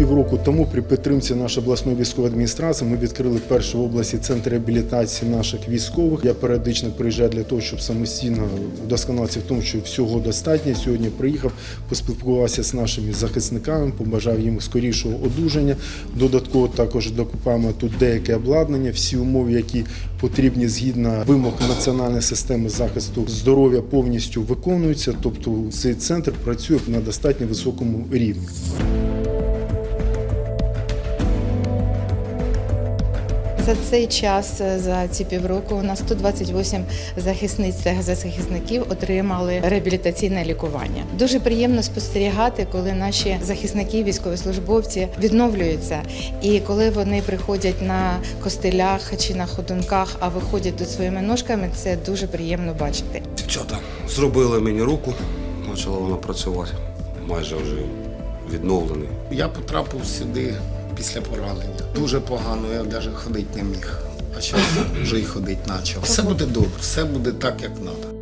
Півроку тому при підтримці нашої обласної військової адміністрації ми відкрили перший в області центр реабілітації наших військових. Я періодично приїжджаю для того, щоб самостійно вдосконалитися в тому, що всього достатньо. Сьогодні приїхав, поспілкувався з нашими захисниками, побажав їм скорішого одужання. Додатково також докупаємо тут деяке обладнання, всі умови, які потрібні згідно вимог національної системи захисту здоров'я, повністю виконуються. Тобто цей центр працює на достатньо високому рівні. За цей час, е, за ці півроку, у нас 128 захисниць та захисників отримали реабілітаційне лікування. Дуже приємно спостерігати, коли наші захисники, військовослужбовці відновлюються, і коли вони приходять на костелях чи на ходунках, а виходять тут своїми ножками, це дуже приємно бачити. Дівчата зробили мені руку, почала вона працювати. Майже вже відновлений. Я потрапив сюди після поранення. Дуже погано, я навіть ходити не міг. А зараз вже й ходити почав. Все буде добре, все буде так, як треба.